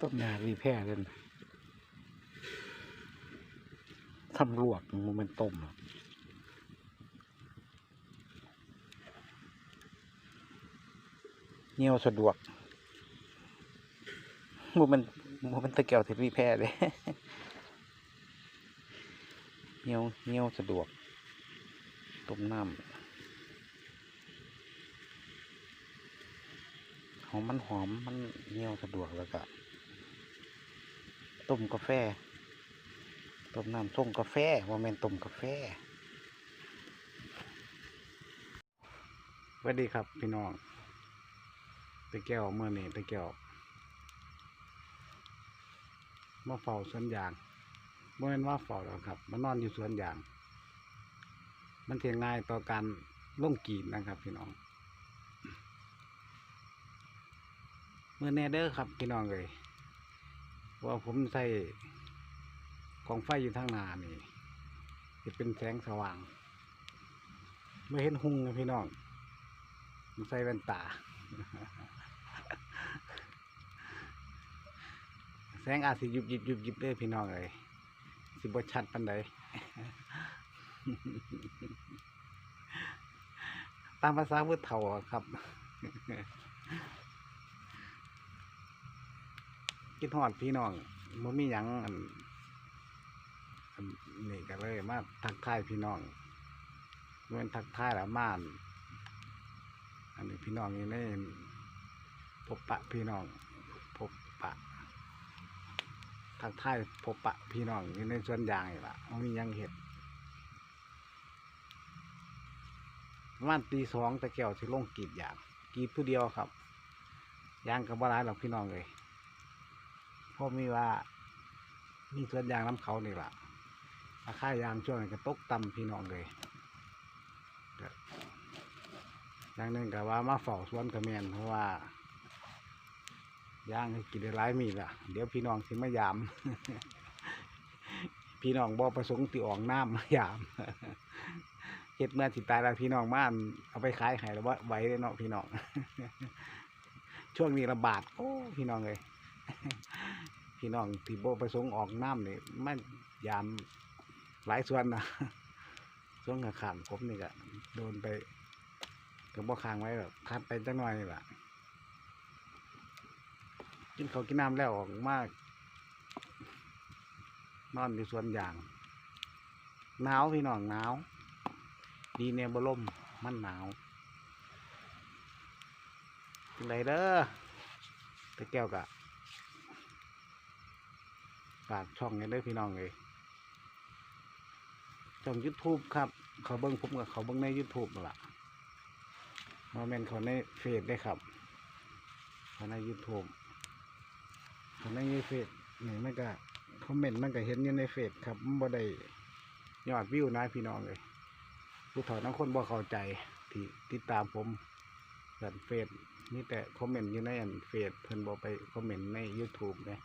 ต้มยารีแพร่เล่นทำลวกมันเป็นต้มหรอเงี้ยวสะดวกมันมันมันเป็นตะเกียวที่รีแพร่เลยเงี้ยวเงี้ยวสะดวก ต้มน้ำหอมมันหอมมันเงี้ยวสะดวกแล้วก็ ต้มกาแฟ ต้มน้ำส้มกาแฟว่าแมนต้มกาแฟสวัสดีครับพี่น้องตะแก้วเมื่อนี้ตะแก้วมาเฝ้าสวนยางเมื่อเป็นว่าเฝ้าแล้วครับมานอนอยู่สวนยาง มันเทียงง่ายต่อการล่งกรีดนะครับ พี่น้องเมื่อแน่เด้อครับพี่น้องเลย ว่าผมใส่ของไฟอยู่ทางหน้านี่จะเป็นแสงสว่างไม่เห็นหุ่งนะพี่น้องผมใส่แว่นตา แสงอาจสิยุบยิบยุบยิบเด้อพี่น้องเลยสิบชัดปันใดตามภาษาพุทธเถาอะครับ คิดฮอดพี่น้องมันมีหยังอันอันนี่ก็เลยมาทักทายพี่น้องเมื่อทักทายแล้วมาอั่นอันนี้พี่น้องนี่ในพบปะพี่น้องพบปะทักทายพบปะพี่น้องอยู่ในสวนยางนี่ละมันมีหยังเห็ดประมาณตีสองตะแก้วสิลงกีดยางกีดผู้เดียวครับยางกับบ้านหรอกพี่น้องเลย พราะมีว่ามีสวนยางน้ำเขานี่แหละราคายางช่วงนี้ก็ตกต่ำพี่น้องเลยอย่างหนึ่งก็ว่ามาเฝ้าสวนกระเมียนเพราะว่ายางให้กินได้หลายมีล่ะ เดี๋ยวพี่น้องสิมายาม พี่น้องบ่ประสงค์ติออกน้ำมายามเฮ็ดเมื่อสิตายแล้วพี่น้องมานเอาไปขายให้แล้วว่าไว้เลยเนาะพี่น้อง ช่วงนี้ระบาดโอ้พี่น้องเลย พี่น้องที่โบประสงค์ออกน้ำนี่มันยามหลายส่วนนะส่วนขางผมนี่ก็โดนไปก็บ่คางไว้แบบคัดไปจังหน่อยนี่ล่ะกินเขากินน้ำแล้วออกมากนอนอยู่วนยางหนาวพี่น้องหนาวดีเนบล่มมันหนาวจังไรเด้อตะแก้วกะ ฝากช่องนี้ด้วยพี่น้องเลยช่อง YouTube ครับ เขาเบิ้งผมกับเขาเบิ้งใน YouTube ล่ะมาเมนเขาในเฟซได้ครับเขาใน YouTube เขาในเฟซนี่มันก็คอมเมนต์มันก็เห็นอยู่ในเฟซครับมันบ่ได้ยอดวิวนะพี่น้องเลยผู้ถอนังคนบ่เข้าใจที่ติดตามผมกันเฟซนี่แต่คอมเมนต์อยู่ในอันเฟซเพิ่นบอกไปคอมเมนต์ใน YouTube เลย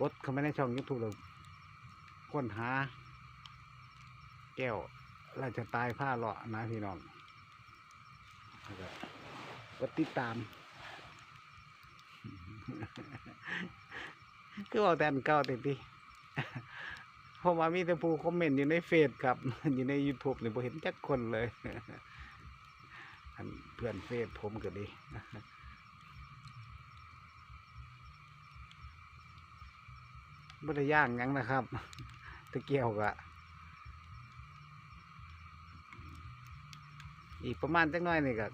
กดเข้าไปในช่อง YouTube แล้วค้นหา แก้วราชตายผ้าเลาะนะพี่น้องก็กดติดตาม คือเอาแต่นเก่าเต็มที่เพราะว่ามีแต่ผู้คอมเมนต์อยู่ในเฟซครับ อยู่ใน YouTube นี่บ่เห็นจักคนเลยเพื่อนเฟซผมก็ดี บ่ได้ย่างยังนะครับ ตะเกียวกะอีกประมาณจักน้อยนี่ก็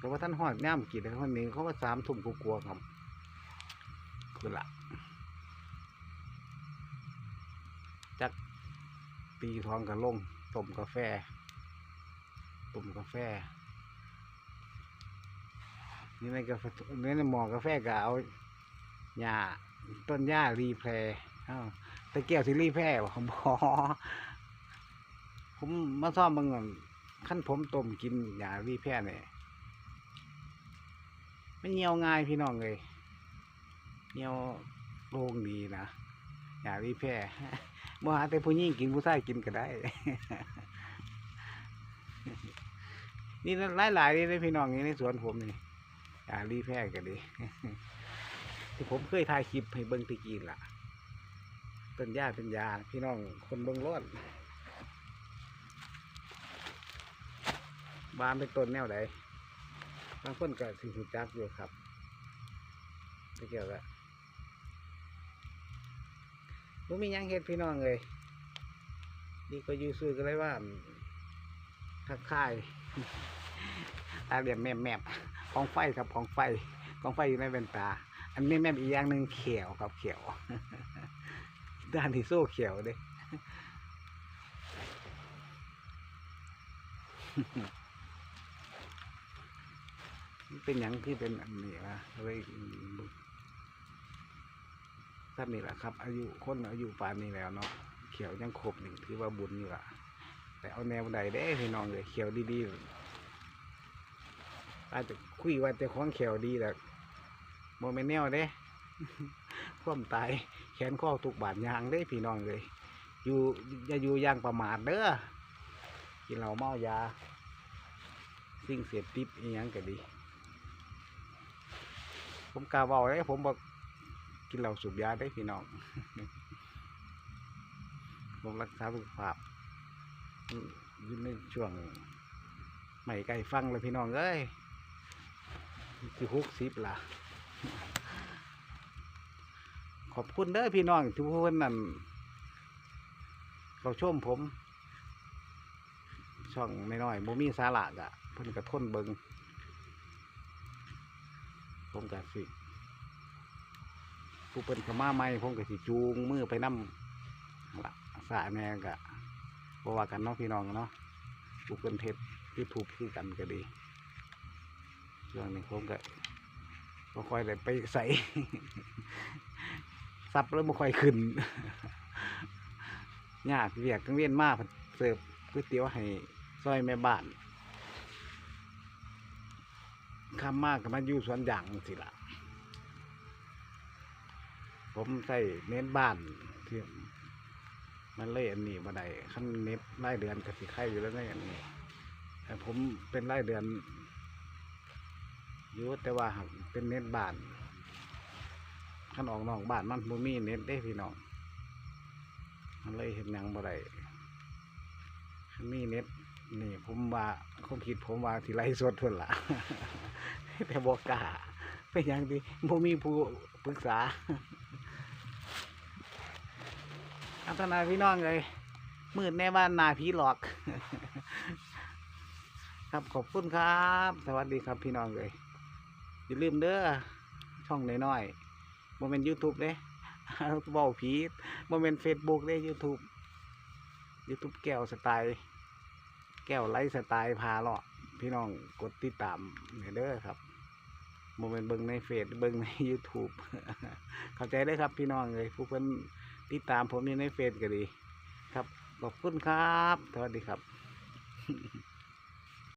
ก็ว่าท่านหอดย่ามกินคนนี้เขาก็สามทุ่มกลัวๆครับคือละจักตีทองกับลงต้มกาแฟต้มกาแฟนี่ในกาแฟนี่ในหม้อกาแฟก็เอาหญ้า ต้นหญ้ารีแพรอ้าวตะเกียบสิรีแพรบ่ผมบอผมมาซ่อมบางอนขั้นผมต้มกินหญ้ารีแพรเนี่ยไม่เหี่ยวง่ายพี่น้องเลยเหี่ยวโล่งดีนะหญ้ารีแพรบ่หาแต่ผู้หญิงกินผู้ชายกินก็ได้ นี่หลายหลายๆเลยพี่น้องนี่ในสวนผมนี่อย่ารีแพร่ก็ดี ที่ผมเคยถ่ายคลิปให้เบิ่งตะกี้ล่ะต้นหญ้าเป็นยาพี่น้องคนเบิ่งรอดบานเป็นต้นแนวใดบางคนก็สิหูจักอยู่ครับไม่เกี่ยวกับบ่มียังเฮ็ดพี่น้องเลยดีก็อยู่ซื่อก็เลยว่าทักทายตาเหลี่ยมแมบแมบของไฟครับของไฟของไฟอยู่ในแว่นตา อันนี้แม่อีกอย่างหนึ่งเขียวครับเขียว ด้านที่โซ่เขียวเด้มันเป็นอย่างที่เป็นอันนี้นะเลยท่านนี่แหละครับ อายุคนอายุป่านนี้แล้วเนาะเขียวยังครบหนึ่งถือว่าบุญอยู่ละแต่เอาแนวใดได้พี่น้องเลยเขียวดีๆอาจจะคุยว่าจะคล้องเขียวดีแต่ โมเมนแนวเด้ควมตายแขนข้อทุกบาดยางเด้พี่น้องเลย อยู่อย่าอยู่อย่างประมาทเด้อกินเหล้าเมายา สิ่งเสพติดอีหยังก็ดี ผมกล้าเว้าเลยผมบอกกินเหล้าสูบยาได้พี่น้องผมรักษาสุขภาพยู่ในช่วงใหม่ไก่ฟังเลยพี่น้องเอ้ยสิฮุกสิบล่ะ ขอบคุณเด้อพี่น้องทุกคนนั่นเขาชมผม ช่องน้อยๆบ่มีสาระกะเพิ่นกระทนเบิงผมกะสิผู้เพิ่นข้ามาใหม่ผมก็สิจูงมือไปนํละสาแหน่กะบ่ว่ากันเนาะพี่น้องเนาะผู้เพิ่นเทศยูทูบคือกันก็ดีช่วงนี้ผมก็ บ่ค่อยได้ไปใส่ซับแล้วบ่ค่อยขึ้นยากเวียกกังเวียนมาเพิ่นเสิร์ฟก๋วยเตี๋ยวให้ซอยแม่บ้านคำมมากก็มาอยู่สวนยางสิละผมใส่เน้นบ้านที่มันเลยอันนี้มาได้ขั้นเน็ตรายเดือนก็สิไข่อยู่แล้วในอันนี้แต่ผมเป็นรายเดือน อยู่แต่ว่าหากเป็นเน็ตบ้านขันออกนอกบ้านมันบ่มีเน็ตได้พี่น้องมันเลยเห็นยังบ่ได้คันมีเน็ตนี่ผมว่าความคิดผมว่าที่ไล่สดเพิ่นล่ะแต่บอกกล้าเป็นหยังดีบ่มีผู้ปรึกษาอัตนาพี่น้องเลยมืดแน่บ้านนาผีหลอก ครับขอบคุณครับ สวัสดีครับพี่น้องเลย อย่าลืมเด้อช่องน้อยๆโมเมนต์ยูทูบเด้เบาผีโมเมนต์เฟซบุ๊กเด้ยูทูบยูทูบแก้วสไตล์ แก้วไลฟ์สไตล์พาเลาะพี่น้องกดติดตามเนี่ยเด้อครับโมเมนต์เบิ่งในเฟซเบิ่งใน YouTube เข้าใจได้ครับพี่น้องเลยผู้เพิ่นติดตามผมอยู่ในเฟซก็ดี ครับขอบคุณครับ สวัสดีครับ